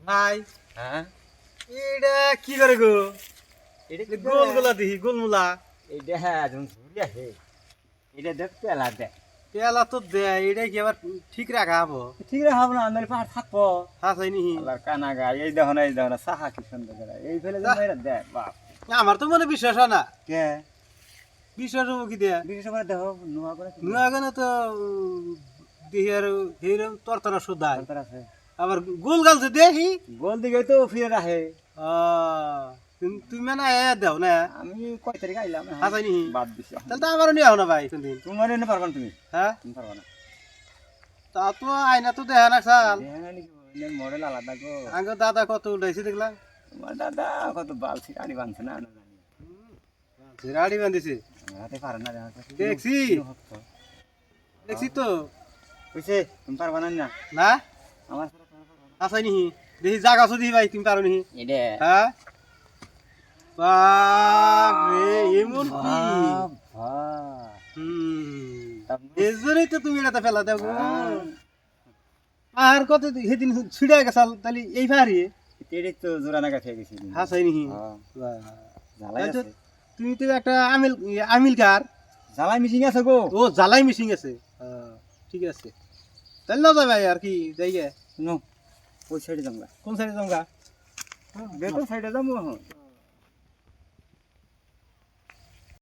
ভাই হ্যাঁ? এটা কি করে গো? এটা গোল গোলা দিহি গোলমুলা। এটা হ্যাঁ এটা দেখ পেলা দেখ। পেলা তো এটা কি আবার ঠিক রাখা হব? ঠিক হবে না আমি পাহাড় থাকব। হাসাই নিহি আল্লাহর কানা গা এই দেখো না এই দেখো না সাহা কি সুন্দর এই ফেলে দেখ বাপ। আমার তো মনে বিশ্বাস হয় না। কে? বিশ্বাস হব কি দেয়া বিশেষ করে দেখো নোয়া করে নুয়া গানে তো দিহি আর হিরম তরতরা আছে। আবার গোল গালছে দেখি গোল দিকে তো ফিরে রাখে তুমি মানে এ দেও না। আমি কয় তারিখ আইলাম হাসাই নিহি বাদ দিছি। তাহলে তো আমারও নিয়ে না ভাই। কোনদিন তোমার এনে পারবা না তুমি? হ্যাঁ? তুমি পারবা না। তা তো আয়না তো দেখা না সাল না মডেল আলাদা গো। আগে দাদা কত উঠাইছে দেখলাম। তোমার দাদা কত বাল ছিটানি বানছে না না। জানি রাড়ি বান্ধিছে হাতে পারে না দেখছি। দেখছি তো। কইছে তুমি পারবা না না? না? আমার সাথে পারবা না। আসাই নিহি। দেখি জাগা আছো দিহি ভাই তুমি পারো নিহি। এটা। হ্যাঁ? বাপরে এমন কি? বাবা। হুম। তারপর- এই জন্যই তো তুমি এটা ফেলা দেবো আর কত সেদিন ছিড়ে গেছাল তাহলে এই ভারি তেড়ে তো জোড়া নাগা খেয়ে গেছি হাসাই নিহি। হ্যাঁ, জ্বালাই। তুমি তো একটা আমিল আমিল কার জ্বালাই মিশিং আছে গো। ও জ্বালাই মিশিং আছে। ঠিক আছে। তাহলে না যাবে আর কি যাই গে নো ওই সাইডে যামগা কোন সাইডে যাব বেতন সাইডে যাব